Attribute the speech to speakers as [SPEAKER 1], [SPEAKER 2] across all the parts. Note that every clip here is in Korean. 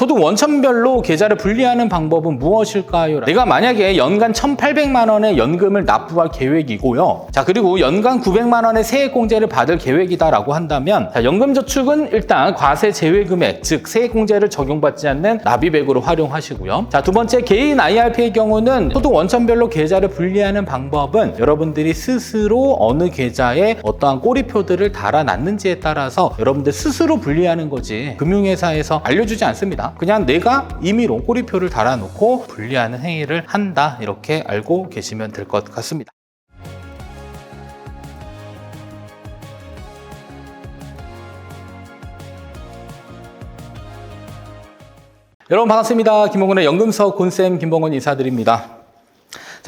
[SPEAKER 1] 소득 원천별로 계좌를 분리하는 방법은 무엇일까요? 내가 만약에 연간 1,800만 원의 연금을 납부할 계획이고요. 자, 그리고 연간 900만 원의 세액공제를 받을 계획이다라고 한다면 자, 연금저축은 일단 과세 제외 금액, 즉 세액공제를 적용받지 않는 납입액으로 활용하시고요. 자, 두 번째 개인 IRP의 경우는 소득 원천별로 계좌를 분리하는 방법은 여러분들이 스스로 어느 계좌에 어떠한 꼬리표들을 달아놨는지에 따라서 여러분들 스스로 분리하는 거지 금융회사에서 알려주지 않습니다. 그냥 내가 임의로 꼬리표를 달아놓고 분리하는 행위를 한다 이렇게 알고 계시면 될 것 같습니다. 여러분 반갑습니다. 김봉근의 연금서 곤쌤 김봉근 인사드립니다.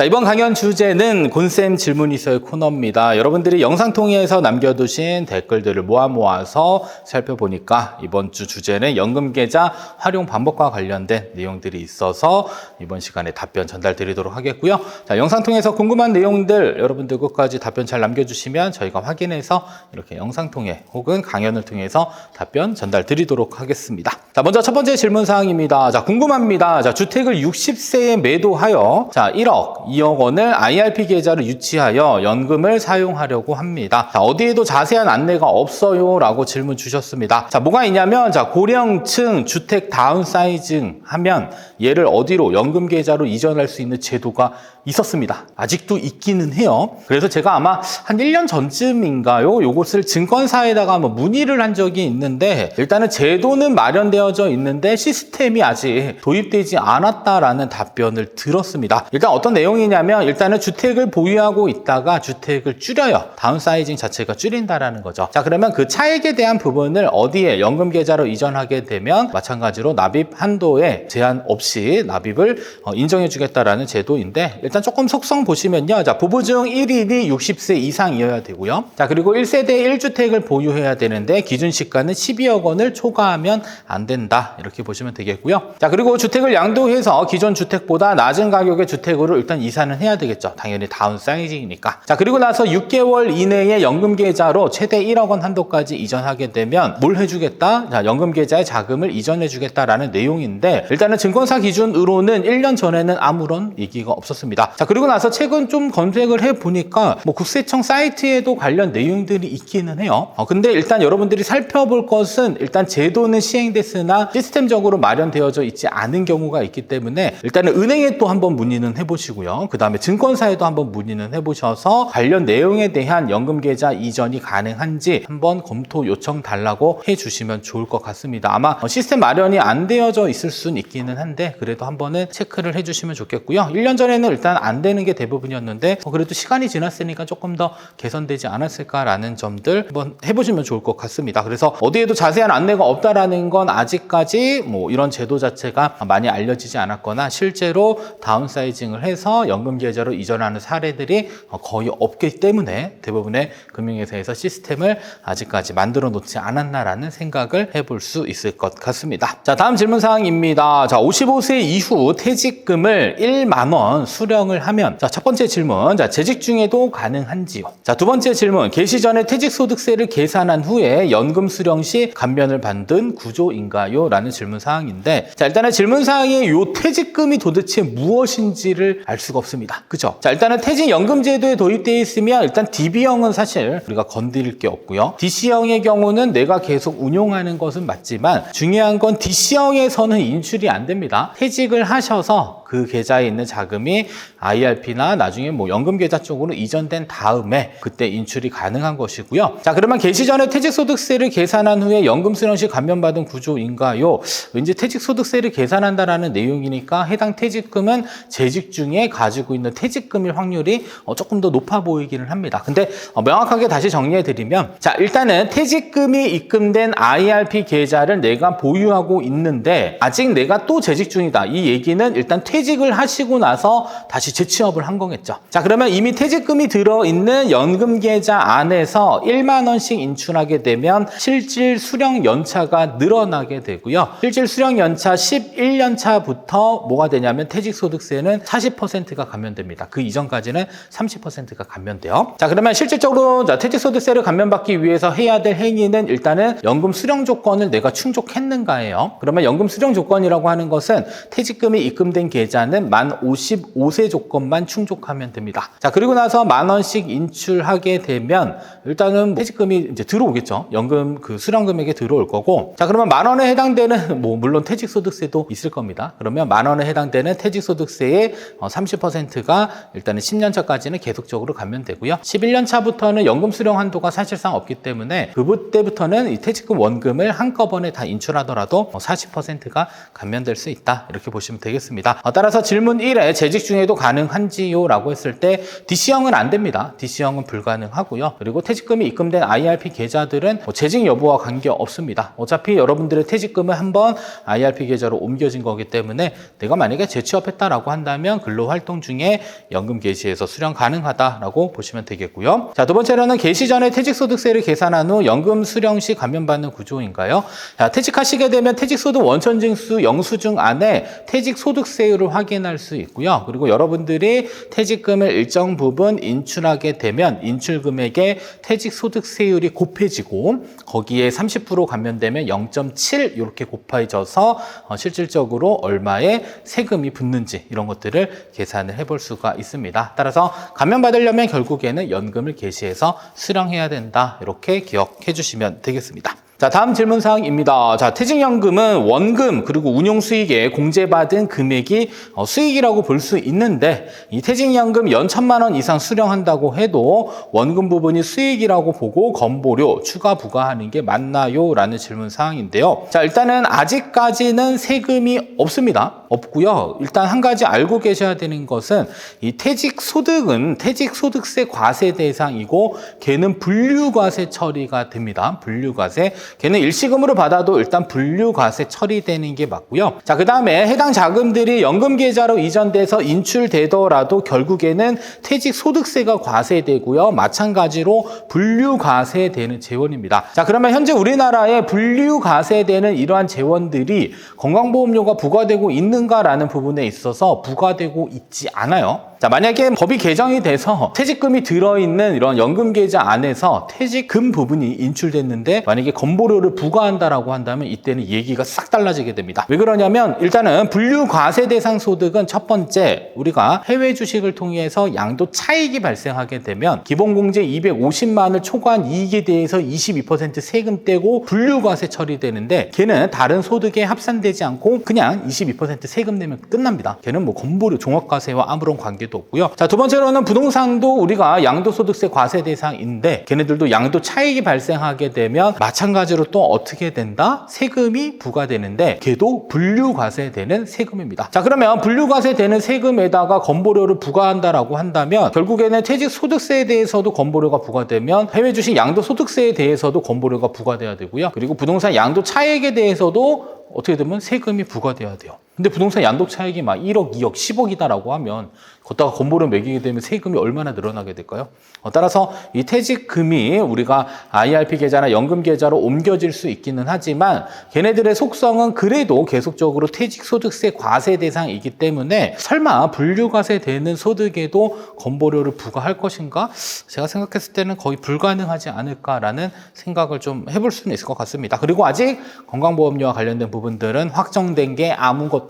[SPEAKER 1] 자, 이번 강연 주제는 곤쌤 질문이 있어요 코너입니다. 여러분들이 영상 통해서 남겨두신 댓글들을 모아 모아서 살펴보니까 이번 주 주제는 연금계좌 활용 방법과 관련된 내용들이 있어서 이번 시간에 답변 전달 드리도록 하겠고요. 자, 영상 통해서 궁금한 내용들 여러분들 끝까지 답변 잘 남겨주시면 저희가 확인해서 이렇게 영상 통해 혹은 강연을 통해서 답변 전달 드리도록 하겠습니다. 자, 먼저 첫 번째 질문 사항입니다. 자, 궁금합니다. 자, 주택을 60세에 매도하여 자, 1억, 2억 원을 IRP 계좌로 유치하여 연금을 사용하려고 합니다. 자, 어디에도 자세한 안내가 없어요 라고 질문 주셨습니다. 자, 뭐가 있냐면, 자, 고령층 주택 다운사이징 하면 얘를 어디로 연금 계좌로 이전할 수 있는 제도가 있었습니다. 아직도 있기는 해요. 그래서 제가 아마 한 1년 전쯤인가요? 요것을 증권사에다가 한번 문의를 한 적이 있는데 일단은 제도는 마련되어져 있는데 시스템이 아직 도입되지 않았다라는 답변을 들었습니다. 일단 어떤 내용이냐면 일단은 주택을 보유하고 있다가 주택을 줄여요. 다운사이징 자체가 줄인다라는 거죠. 자, 그러면 그 차액에 대한 부분을 어디에 연금 계좌로 이전하게 되면 마찬가지로 납입 한도에 제한 없이 납입을 어, 인정해 주겠다라는 제도인데 일단 조금 속성 보시면요. 자, 부부 중 1인이 60세 이상이어야 되고요. 자, 그리고 1세대 1주택을 보유해야 되는데 기준 시가는 12억 원을 초과하면 안 된다. 이렇게 보시면 되겠고요. 자, 그리고 주택을 양도해서 기존 주택보다 낮은 가격의 주택으로 일단 이사는 해야 되겠죠. 당연히 다운 사이즈이니까. 자, 그리고 나서 6개월 이내에 연금 계좌로 최대 1억 원 한도까지 이전하게 되면 뭘 해주겠다? 자, 연금 계좌에 자금을 이전해 주겠다라는 내용인데 일단은 증권사 기준으로는 1년 전에는 아무런 얘기가 없었습니다. 자, 그리고 나서 최근 좀 검색을 해 보니까 뭐 국세청 사이트에도 관련 내용들이 있기는 해요. 어, 근데 일단 여러분들이 살펴볼 것은 일단 제도는 시행됐으나 시스템적으로 마련되어져 있지 않은 경우가 있기 때문에 일단은 은행에 또 한번 문의는 해보시고요. 그 다음에 증권사에도 한번 문의는 해보셔서 관련 내용에 대한 연금 계좌 이전이 가능한지 한번 검토 요청 달라고 해주시면 좋을 것 같습니다. 아마 어, 시스템 마련이 안 되어져 있을 수는 있기는 한데 그래도 한 번은 체크를 해주시면 좋겠고요. 1년 전에는 일단 안 되는 게 대부분이었는데 어, 그래도 시간이 지났으니까 조금 더 개선되지 않았을까라는 점들 한번 해보시면 좋을 것 같습니다. 그래서 어디에도 자세한 안내가 없다라는 건 아직까지 뭐 이런 제도 자체가 많이 알려지지 않았거나 실제로 다운사이징을 해서 연금 계좌로 이전하는 사례들이 어, 거의 없기 때문에 대부분의 금융회사에서 시스템을 아직까지 만들어 놓지 않았나라는 생각을 해볼 수 있을 것 같습니다. 자, 다음 질문 사항입니다. 자, 55세 이후 퇴직금을 1만 원 수령을 하면 자, 첫 번째 질문. 자, 재직 중에도 가능한지요? 자, 두 번째 질문. 개시 전에 퇴직소득세를 계산한 후에 연금 수령 시 감면을 받는 구조인가요? 라는 질문 사항인데 자, 일단은 질문 사항에 요 퇴직금이 도대체 무엇인지를 알 수가 없습니다. 그죠? 자, 일단은 퇴직연금 제도에 도입되어 있으면 일단 DB형은 사실 우리가 건드릴 게 없고요. DC형의 경우는 내가 계속 운용하는 것은 맞지만 중요한 건 DC형에서는 인출이 안 됩니다. 퇴직을 하셔서 그 계좌에 있는 자금이 IRP나 나중에 뭐 연금 계좌 쪽으로 이전된 다음에 그때 인출이 가능한 것이고요. 자, 그러면 개시 전에 퇴직소득세를 계산한 후에 연금 수령 시 감면받은 구조인가요? 왠지 퇴직소득세를 계산한다라는 내용이니까 해당 퇴직금은 재직 중에 가지고 있는 퇴직금일 확률이 어, 조금 더 높아 보이기는 합니다. 근데 어, 명확하게 다시 정리해 드리면 자, 일단은 퇴직금이 입금된 IRP 계좌를 내가 보유하고 있는데 아직 내가 또 재직 중이다. 이 얘기는 일단 퇴 퇴직을 하시고 나서 다시 재취업을 한 거겠죠. 자, 그러면 이미 퇴직금이 들어있는 연금 계좌 안에서 1만 원씩 인출하게 되면 실질 수령 연차가 늘어나게 되고요. 실질 수령 연차 11년 차부터 뭐가 되냐면 퇴직소득세는 40%가 감면됩니다. 그 이전까지는 30%가 감면돼요. 자, 그러면 실질적으로 자, 퇴직소득세를 감면받기 위해서 해야 될 행위는 일단은 연금 수령 조건을 내가 충족했는가예요. 그러면 연금 수령 조건이라고 하는 것은 퇴직금이 입금된 계좌 는 만 55세 조건만 충족하면 됩니다. 자, 그리고 나서 만 원씩 인출하게 되면 일단은 퇴직금이 이제 들어오겠죠. 연금 그 수령 금액에 들어올 거고. 자, 그러면 만 원에 해당되는 뭐 물론 퇴직소득세도 있을 겁니다. 그러면 만 원에 해당되는 퇴직소득세의 30%가 일단은 10년 차까지는 계속적으로 감면되고요. 11년 차부터는 연금 수령 한도가 사실상 없기 때문에 그때부터는 이 퇴직금 원금을 한꺼번에 다 인출하더라도 40%가 감면될 수 있다. 이렇게 보시면 되겠습니다. 어, 따라서 질문 1에 재직 중에도 가능한지요? 라고 했을 때 DC형은 안 됩니다. DC형은 불가능하고요. 그리고 퇴직금이 입금된 IRP 계좌들은 뭐 재직 여부와 관계 없습니다. 어차피 여러분들의 퇴직금은 한번 IRP 계좌로 옮겨진 거기 때문에 내가 만약에 재취업했다라고 한다면 근로활동 중에 연금 개시에서 수령 가능하다라고 보시면 되겠고요. 자, 두 번째로는 개시 전에 퇴직소득세를 계산한 후 연금 수령 시 감면받는 구조인가요? 자, 퇴직하시게 되면 퇴직소득 원천징수 영수증 안에 퇴직소득세율을 확인할 수 있고요. 그리고 여러분들이 퇴직금을 일정 부분 인출하게 되면 인출금액의 퇴직소득세율이 곱해지고 거기에 30% 감면되면 0.7 이렇게 곱해져서 어, 실질적으로 얼마의 세금이 붙는지 이런 것들을 계산을 해볼 수가 있습니다. 따라서 감면받으려면 결국에는 연금을 개시해서 수령해야 된다. 이렇게 기억해 주시면 되겠습니다. 자, 다음 질문 사항입니다. 자, 퇴직연금은 원금 그리고 운용 수익에 공제받은 금액이 어, 수익이라고 볼 수 있는데 이 퇴직연금 연 천만 원 이상 수령한다고 해도 원금 부분이 수익이라고 보고 건보료 추가 부과하는 게 맞나요? 라는 질문 사항인데요. 자, 일단은 아직까지는 세금이 없습니다. 없고요. 일단 한 가지 알고 계셔야 되는 것은 이 퇴직 소득은 퇴직 소득세 과세 대상이고 걔는 분류과세 처리가 됩니다. 분류과세. 걔는 일시금으로 받아도 일단 분류과세 처리되는 게 맞고요. 자, 그 다음에 해당 자금들이 연금 계좌로 이전돼서 인출되더라도 결국에는 퇴직 소득세가 과세되고요. 마찬가지로 분류과세되는 재원입니다. 자, 그러면 현재 우리나라에 분류과세되는 이러한 재원들이 건강보험료가 부과되고 있는가라는 부분에 있어서 부과되고 있지 않아요. 자, 만약에 법이 개정이 돼서 퇴직금이 들어있는 이런 연금 계좌 안에서 퇴직금 부분이 인출됐는데 만약에 건보료를 부과한다라고 한다면 이때는 얘기가 싹 달라지게 됩니다. 왜 그러냐면 일단은 분류 과세 대상 소득은 첫 번째 우리가 해외 주식을 통해서 양도 차익이 발생하게 되면 기본공제 250만을 초과한 이익에 대해서 22% 세금 떼고 분류 과세 처리되는데 걔는 다른 소득에 합산되지 않고 그냥 22% 세금 내면 끝납니다. 걔는 뭐 건보료 종합과세와 아무런 관계도 없고요. 자, 두 번째로는 부동산도 우리가 양도소득세 과세 대상인데 걔네들도 양도 차익이 발생하게 되면 마찬가지로 또 어떻게 된다? 세금이 부과되는데 걔도 분류과세되는 세금입니다. 자, 그러면 분류과세되는 세금에다가 건보료를 부과한다라고 한다면 결국에는 퇴직소득세에 대해서도 건보료가 부과되면 해외 주식 양도소득세에 대해서도 건보료가 부과돼야 되고요. 그리고 부동산 양도 차익에 대해서도 어떻게 되면 세금이 부과돼야 돼요. 근데 부동산 양도 차익이 막 1억, 2억, 10억이다라고 하면 걷다가 건보료 매기게 되면 세금이 얼마나 늘어나게 될까요? 어, 따라서 이 퇴직금이 우리가 IRP 계좌나 연금 계좌로 옮겨질 수 있기는 하지만 걔네들의 속성은 그래도 계속적으로 퇴직소득세 과세 대상이기 때문에 설마 분류과세 되는 소득에도 건보료를 부과할 것인가? 제가 생각했을 때는 거의 불가능하지 않을까라는 생각을 좀 해볼 수는 있을 것 같습니다. 그리고 아직 건강보험료와 관련된 부분들은 확정된 게 아무것도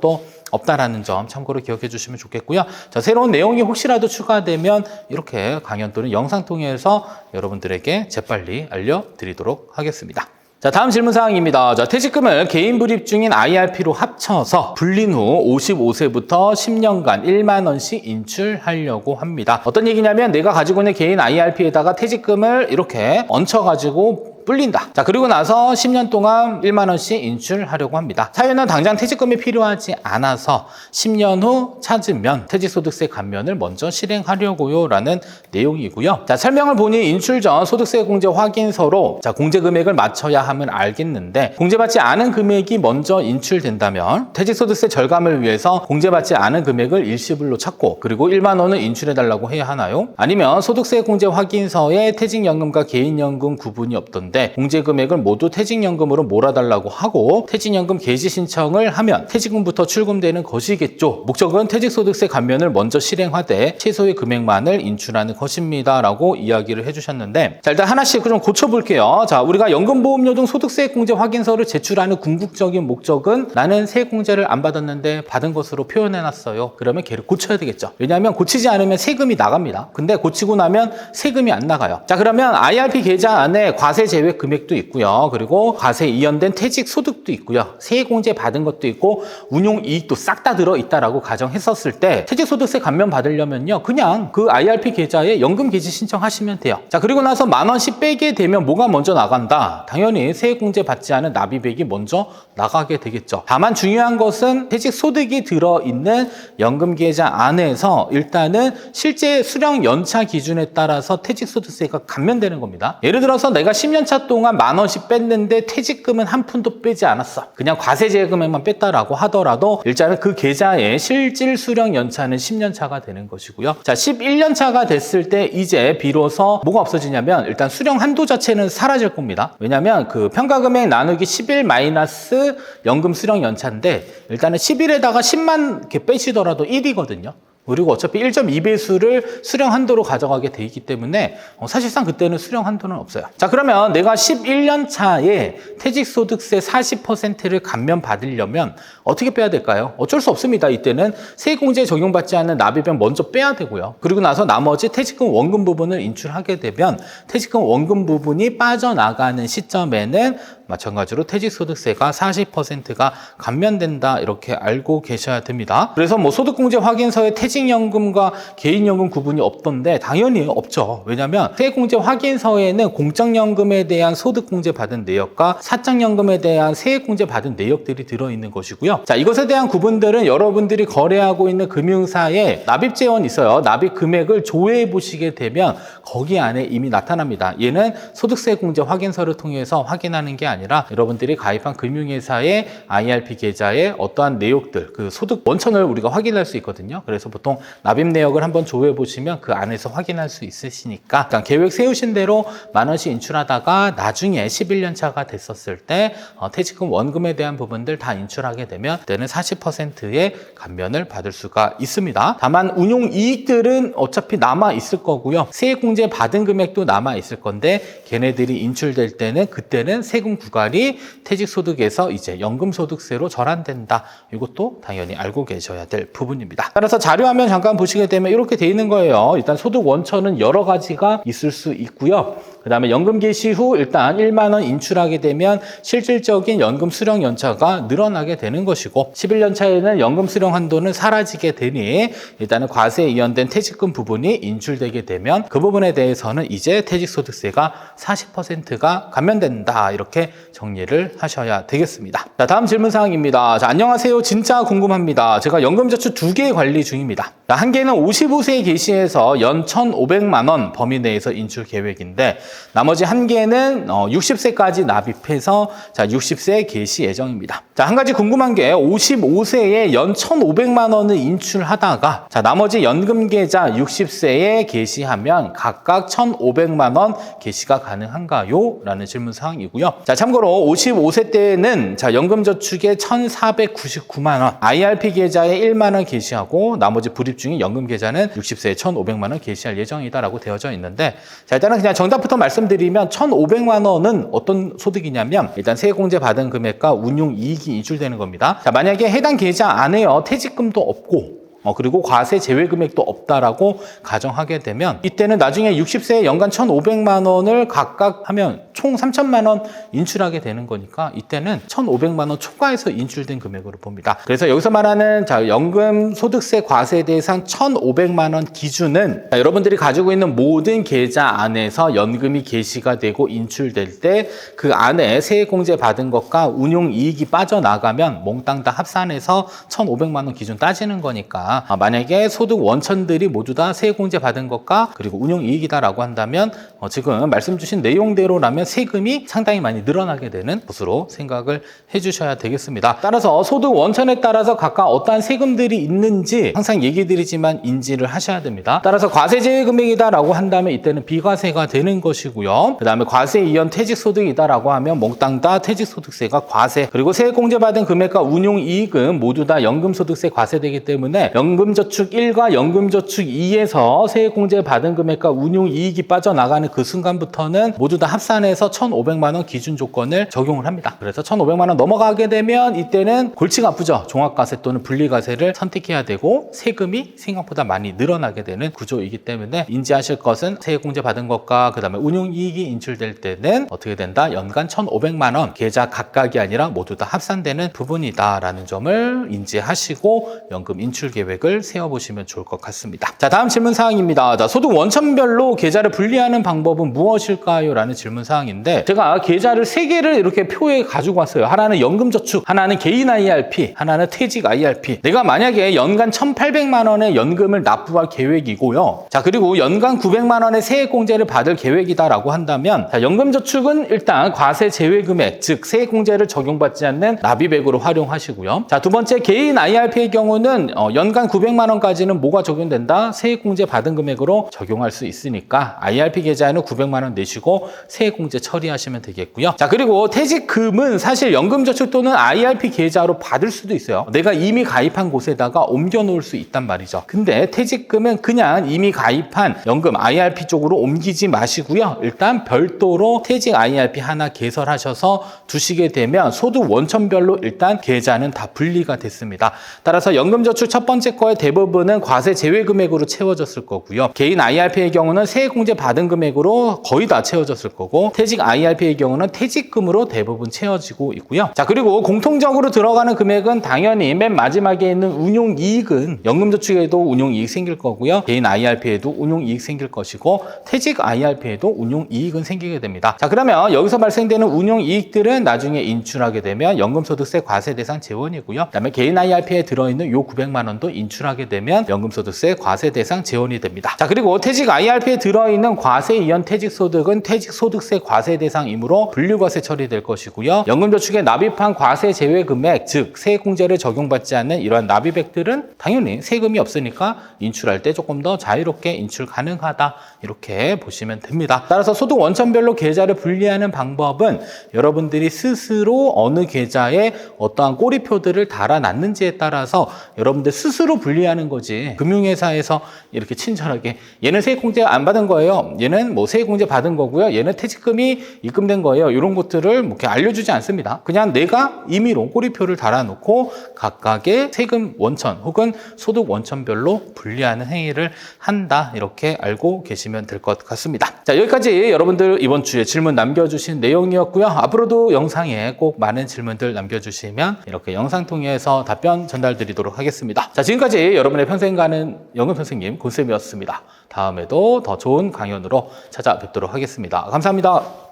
[SPEAKER 1] 없다라는 점 참고로 기억해 주시면 좋겠고요. 자, 새로운 내용이 혹시라도 추가되면 이렇게 강연 또는 영상 통해서 여러분들에게 재빨리 알려드리도록 하겠습니다. 자, 다음 질문 사항입니다. 자, 퇴직금을 개인 불입 중인 IRP로 합쳐서 불린 후 55세부터 10년간 1만 원씩 인출하려고 합니다. 어떤 얘기냐면 내가 가지고 있는 개인 IRP에다가 퇴직금을 이렇게 얹혀 가지고 불린다. 자, 그리고 나서 10년 동안 1만 원씩 인출하려고 합니다. 사유는 당장 퇴직금이 필요하지 않아서 10년 후 찾으면 퇴직소득세 감면을 먼저 실행하려고요. 라는 내용이고요. 자, 설명을 보니 인출 전 소득세 공제 확인서로 자, 공제 금액을 맞춰야 함을 알겠는데 공제받지 않은 금액이 먼저 인출된다면 퇴직소득세 절감을 위해서 공제받지 않은 금액을 일시불로 찾고 그리고 1만 원을 인출해달라고 해야 하나요? 아니면 소득세 공제 확인서에 퇴직연금과 개인연금 구분이 없던데 공제 금액을 모두 퇴직연금으로 몰아달라고 하고 퇴직연금 개시 신청을 하면 퇴직금부터 출금되는 것이겠죠. 목적은 퇴직소득세 감면을 먼저 실행하되 최소의 금액만을 인출하는 것입니다라고 이야기를 해주셨는데 자 일단 하나씩 좀 고쳐볼게요. 자 우리가 연금보험료 등 소득세 공제 확인서를 제출하는 궁극적인 목적은 나는 세공제를 안 받았는데 받은 것으로 표현해놨어요. 그러면 걔를 고쳐야 되겠죠. 왜냐하면 고치지 않으면 세금이 나갑니다. 근데 고치고 나면 세금이 안 나가요. 자 그러면 IRP 계좌 안에 과세 제외 금액도 있고요. 그리고 과세 이연된 퇴직 소득도 있고요. 세공제 받은 것도 있고 운용 이익도 싹 다 들어 있다라고 가정했었을 때 퇴직 소득세 감면 받으려면요. 그냥 그 IRP 계좌에 연금 개시 신청하시면 돼요. 자 그리고 나서 만 원씩 빼게 되면 뭐가 먼저 나간다? 당연히 세공제 받지 않은 납입액이 먼저 나가게 되겠죠. 다만 중요한 것은 퇴직 소득이 들어 있는 연금 계좌 안에서 일단은 실제 수령 연차 기준에 따라서 퇴직 소득세가 감면되는 겁니다. 예를 들어서 내가 10년 차 동안 만 원씩 뺐는데 퇴직금은 한 푼도 빼지 않았어. 그냥 과세제 금액만 뺐다라고 하더라도 일단은 그 계좌의 실질 수령 연차는 10년 차가 되는 것이고요. 자, 11년 차가 됐을 때 이제 비로소 뭐가 없어지냐면 일단 수령 한도 자체는 사라질 겁니다. 왜냐면 그 평가금액 나누기 11 마이너스 연금 수령 연차인데 일단은 11에다가 10만 이렇게 빼시더라도 1이거든요. 그리고 어차피 1.2배수를 수령 한도로 가져가게 돼 있기 때문에 어, 사실상 그때는 수령 한도는 없어요. 자, 그러면 내가 11년 차에 퇴직소득세 40%를 감면 받으려면 어떻게 빼야 될까요? 어쩔 수 없습니다. 이때는 세공제 적용받지 않는 납입액 먼저 빼야 되고요. 그리고 나서 나머지 퇴직금 원금 부분을 인출하게 되면 퇴직금 원금 부분이 빠져나가는 시점에는 마찬가지로 퇴직소득세가 40%가 감면된다 이렇게 알고 계셔야 됩니다. 그래서 뭐 소득공제 확인서에 퇴직연금과 개인연금 구분이 없던데 당연히 없죠. 왜냐하면 세공제 확인서에는 공적연금에 대한 소득공제 받은 내역과 사적연금에 대한 세액공제 받은 내역들이 들어있는 것이고요. 자 이것에 대한 구분들은 여러분들이 거래하고 있는 금융사에 납입 재원 있어요. 납입 금액을 조회해 보시게 되면 거기 안에 이미 나타납니다. 얘는 소득세 공제 확인서를 통해서 확인하는 게 아니라 여러분들이 가입한 금융회사의 IRP 계좌에 어떠한 내역들, 그 소득 원천을 우리가 확인할 수 있거든요. 그래서 보통 납입 내역을 한번 조회해 보시면 그 안에서 확인할 수 있으시니까 일단 계획 세우신 대로 만 원씩 인출하다가 나중에 11년 차가 됐었을 때 어, 퇴직금 원금에 대한 부분들 다 인출하게 되면 그때는 40%의 감면을 받을 수가 있습니다. 다만 운용 이익들은 어차피 남아 있을 거고요. 세액공제 받은 금액도 남아 있을 건데 걔네들이 인출될 때는 그때는 세금 구간이 퇴직소득에서 이제 연금소득세로 전환된다. 이것도 당연히 알고 계셔야 될 부분입니다. 따라서 자료화면 잠깐 보시게 되면 이렇게 돼 있는 거예요. 일단 소득 원천은 여러 가지가 있을 수 있고요. 그 다음에 연금 개시 후 일단 1만 원 인출하게 되면 실질적인 연금 수령 연차가 늘어나게 되는 것이고 11년 차에는 연금 수령 한도는 사라지게 되니 일단은 과세에 이연된 퇴직금 부분이 인출되게 되면 그 부분에 대해서는 이제 퇴직소득세가 40%가 감면된다 이렇게 정리를 하셔야 되겠습니다. 자 다음 질문 사항입니다. 자 안녕하세요. 진짜 궁금합니다. 제가 연금저축 두 개 관리 중입니다. 자, 한 개는 55세 개시해서 연 1,500만 원 범위 내에서 인출 계획인데 나머지 한 개는 60세까지 납입해서 자 60세 개시 예정입니다. 자 한 가지 궁금한 게 55세에 연 1,500만 원을 인출하다가 자 나머지 연금 계좌 60세에 개시하면 각각 1,500만 원 개시가 가능한가요? 라는 질문 사항이고요. 자 참고로 55세 때는 자 연금 저축에 1,499만 원, IRP 계좌에 1만 원 개시하고 나머지 불입 중인 연금 계좌는 60세에 1,500만 원 개시할 예정이다라고 되어져 있는데 자 일단은 그냥 정답부터 말씀드리면 1,500만 원은 어떤 소득이냐면 일단 세액공제 받은 금액과 운용 이익이 인출되는 겁니다. 자 만약에 해당 계좌 안에요 퇴직금도 없고 어, 그리고 과세 제외 금액도 없다라고 가정하게 되면 이때는 나중에 60세에 연간 1,500만 원을 각각 하면 총 3천만 원 인출하게 되는 거니까 이때는 1,500만 원 초과해서 인출된 금액으로 봅니다. 그래서 여기서 말하는 자, 연금 소득세 과세 대상 1,500만 원 기준은 자, 여러분들이 가지고 있는 모든 계좌 안에서 연금이 게시가 되고 인출될 때 그 안에 세액공제 받은 것과 운용 이익이 빠져나가면 몽땅 다 합산해서 1,500만 원 기준 따지는 거니까 아, 만약에 소득 원천들이 모두 다 세액공제 받은 것과 그리고 운용 이익이다라고 한다면 어, 지금 말씀 주신 내용대로라면 세금이 상당히 많이 늘어나게 되는 것으로 생각을 해주셔야 되겠습니다. 따라서 소득 원천에 따라서 각각 어떠한 세금들이 있는지 항상 얘기 드리지만 인지를 하셔야 됩니다. 따라서 과세제외 금액이다라고 한다면 이때는 비과세가 되는 것이고요. 그 다음에 과세 이연 퇴직소득이다라고 하면 몽땅 다 퇴직소득세가 과세 그리고 세액공제 받은 금액과 운용이익은 모두 다 연금소득세 과세되기 때문에 연금저축 1과 연금저축 2에서 세액공제 받은 금액과 운용이익이 빠져나가는 그 순간부터는 모두 다 합산해서 1,500만 원 기준 조건을 적용을 합니다. 그래서 1,500만 원 넘어가게 되면 이때는 골치가 아프죠. 종합과세 또는 분리과세를 선택해야 되고 세금이 생각보다 많이 늘어나게 되는 구조이기 때문에 인지하실 것은 세액공제 받은 것과 그다음에 운용이익이 인출될 때는 어떻게 된다? 연간 1,500만 원 계좌 각각이 아니라 모두 다 합산되는 부분이다라는 점을 인지하시고 연금 인출 계획 을 세워보시면 좋을 것 같습니다. 자, 다음 질문 사항입니다. 자, 소득 원천별로 계좌를 분리하는 방법은 무엇일까요? 라는 질문 사항인데 제가 계좌를 세 개를 이렇게 표에 가지고 왔어요. 하나는 연금저축, 하나는 개인 IRP, 하나는 퇴직 IRP. 내가 만약에 연간 1,800만 원의 연금을 납부할 계획이고요. 자, 그리고 연간 900만 원의 세액공제를 받을 계획이다라고 한다면 자, 연금저축은 일단 과세 제외 금액, 즉 세액공제를 적용받지 않는 납입액으로 활용하시고요. 자, 두 번째 개인 IRP의 경우는 어, 연간 900만 원까지는 뭐가 적용된다? 세액공제 받은 금액으로 적용할 수 있으니까 IRP 계좌에는 900만 원 내시고 세액공제 처리하시면 되겠고요. 자, 그리고 퇴직금은 사실 연금저축 또는 IRP 계좌로 받을 수도 있어요. 내가 이미 가입한 곳에다가 옮겨 놓을 수 있단 말이죠. 근데 퇴직금은 그냥 이미 가입한 연금 IRP 쪽으로 옮기지 마시고요. 일단 별도로 퇴직 IRP 하나 개설하셔서 두시게 되면 소득 원천별로 일단 계좌는 다 분리가 됐습니다. 따라서 연금저축 첫 번째 거의 대부분은 과세 제외 금액으로 채워졌을 거고요. 개인 IRP의 경우는 세액공제 받은 금액으로 거의 다 채워졌을 거고 퇴직 IRP의 경우는 퇴직금으로 대부분 채워지고 있고요. 자 그리고 공통적으로 들어가는 금액은 당연히 맨 마지막에 있는 운용 이익은 연금저축에도 운용 이익 생길 거고요. 개인 IRP에도 운용 이익 생길 것이고 퇴직 IRP에도 운용 이익은 생기게 됩니다. 자 그러면 여기서 발생되는 운용 이익들은 나중에 인출하게 되면 연금소득세 과세 대상 재원이고요. 그다음에 개인 IRP에 들어있는 요 900만 원도 인출하게 되면 연금소득세 과세 대상 재원이 됩니다. 자 그리고 퇴직 IRP에 들어있는 과세 이연 퇴직 소득은 퇴직 소득세 과세 대상이므로 분류과세 처리될 것이고요. 연금저축에 납입한 과세 제외 금액, 즉 세액공제를 적용받지 않는 이러한 납입액들은 당연히 세금이 없으니까 인출할 때 조금 더 자유롭게 인출 가능하다 이렇게 보시면 됩니다. 따라서 소득 원천별로 계좌를 분리하는 방법은 여러분들이 스스로 어느 계좌에 어떠한 꼬리표들을 달아놨는지에 따라서 여러분들 스스로 분리하는 거지 금융회사에서 이렇게 친절하게 얘는 세액공제 안 받은 거예요. 얘는 뭐 세액공제 받은 거고요. 얘는 퇴직금이 입금된 거예요. 이런 것들을 뭐 이렇게 알려주지 않습니다. 그냥 내가 임의로 꼬리표를 달아놓고 각각의 세금 원천 혹은 소득 원천별로 분리하는 행위를 한다. 이렇게 알고 계시면 될 것 같습니다. 자, 여기까지 여러분들 이번 주에 질문 남겨주신 내용이었고요. 앞으로도 영상에 꼭 많은 질문들 남겨주시면 이렇게 영상 통해서 답변 전달드리도록 하겠습니다. 자, 지금 까지 여러분의 평생 가는 영금 선생님 고쌤이었습니다. 다음에도 더 좋은 강연으로 찾아뵙도록 하겠습니다. 감사합니다.